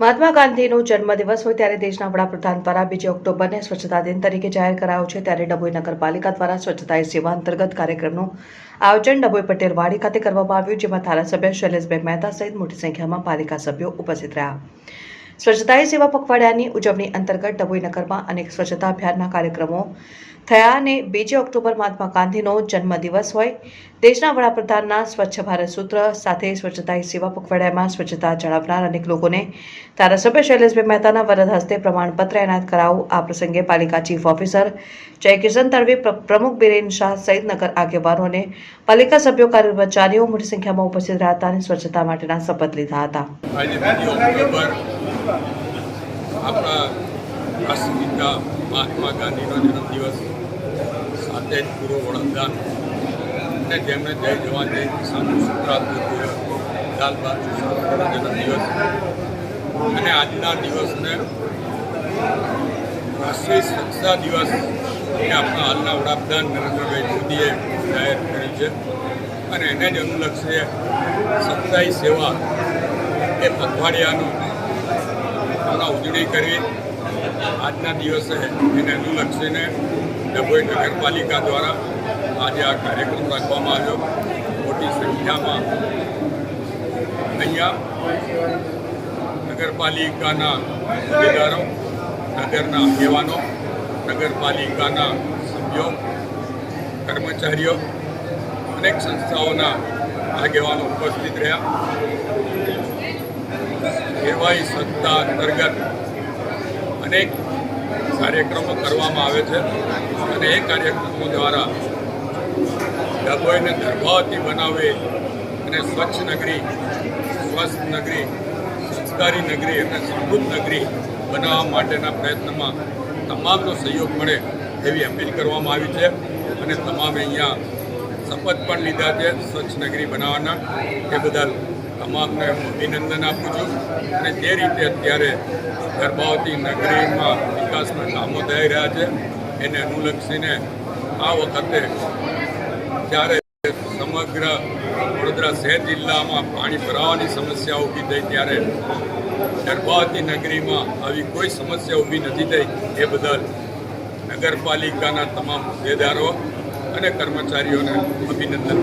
મહાત્મા ગાંધીનો જન્મદિવસ હોય ત્યારે દેશના વડાપ્રધાન દ્વારા બીજી ઓક્ટોબરને સ્વચ્છતા દિન તરીકે જાહેર કરાયો છે. ત્યારે ડભોઈ નગરપાલિકા દ્વારા સ્વચ્છતા સેવા અંતર્ગત કાર્યક્રમનું આયોજન ડભોઈ પટેલ વાડી ખાતે કરવામાં આવ્યું, જેમાં ધારાસભ્ય શૈલેષભાઈ મહેતા સહિત મોટી સંખ્યામાં પાલિકા સભ્યો ઉપસ્થિત રહ્યા. સ્વચ્છતા સેવા પખવાડિયાની ઉજવણી અંતર્ગત ડભોઈ નગરમાં અનેક સ્વચ્છતા અભિયાનના કાર્યક્રમો થયા અને બીજી ઓક્ટોબર મહાત્મા ગાંધીનો જન્મદિવસ હોય. દેશના વડાપ્રધાનના સ્વચ્છ ભારત સૂત્ર સાથે સ્વચ્છતા સેવા પખવાડિયામાં સ્વચ્છતા જણાવનાર અનેક લોકોને ધારાસભ્ય શૈલેષભાઈ મહેતાના વરદ હસ્તે પ્રમાણપત્ર એનાયત કરાવું. આ પ્રસંગે પાલિકા ચીફ ઓફિસર જયકિશન તડવી, પ્ર- પ્રમુખ બિરેન શાહ સહિત નગર આગેવાનો અને પાલિકા સભ્યો કર્મચારીઓ મોટી સંખ્યામાં ઉપસ્થિત રહ્યા હતા અને સ્વચ્છતા માટેના શપથ લીધા હતા. મહાત્મા ગાંધીનો જન્મદિવસ સાથે જ પૂર્વ વડાપ્રધાન અને જેમણે જય જવાન, જય કિસાનનું સૂત્રાત્મક લાલ બહાદુર શાસ્ત્રીનો અને આજના દિવસને રાષ્ટ્રીય સ્વચ્છતા દિવસ એ આપણા હાલના વડાપ્રધાન નરેન્દ્રભાઈ મોદીએ જાહેર કરી છે. અને એને જ અનુલક્ષીએ સત્તાઈ સેવા એ પખવાડિયાનું હમણાં ઉજવણી કરી. આજના દિવસે એને અનુલક્ષીને ડભોઈ નગરપાલિકા દ્વારા આજે આ કાર્યક્રમ રાખવામાં આવ્યો. મોટી સંખ્યામાં અહીંયા નગરપાલિકાના હોદ્દેદારો નગરના આગેવાનો, નગરપાલિકાના સભ્યો, કર્મચારીઓ, અનેક સંસ્થાઓના આગેવાનો ઉપસ્થિત રહ્યા. કહેવાય સત્તા અંતર્ગત અનેક કાર્યક્રમો કરવામાં આવે છે અને એ કાર્યક્રમો દ્વારા ડભોઈને ગર્ભાવતી બનાવે અને સ્વચ્છ નગરી, સ્વસ્થ નગરી, સંસ્કારી નગરી અને સમૃદ્ધ નગરી બનાવવા માટેના પ્રયત્નમાં તમામનો સહયોગ મળે એવી અપીલ કરવામાં આવી છે અને તમામે અહીંયા શપથ પણ લીધા છે સ્વચ્છ નગરી બનાવવાના. એ બદલ તમામને હું અભિનંદન આપું છું. અને જે રીતે અત્યારે ગર્ભાવતી નગરીમાં વિકાસના કામો થઈ રહ્યા છે, એને અનુલક્ષીને આ વખતે જ્યારે સમગ્ર વડોદરા શહેર જિલ્લામાં પાણી ભરાવાની સમસ્યા ઊભી થઈ, ત્યારે ગર્ભાવતી નગરીમાં આવી કોઈ સમસ્યા ઊભી નથી થઈ, એ બદલ નગરપાલિકાના તમામ હોદ્દેદારો અને કર્મચારીઓને અભિનંદન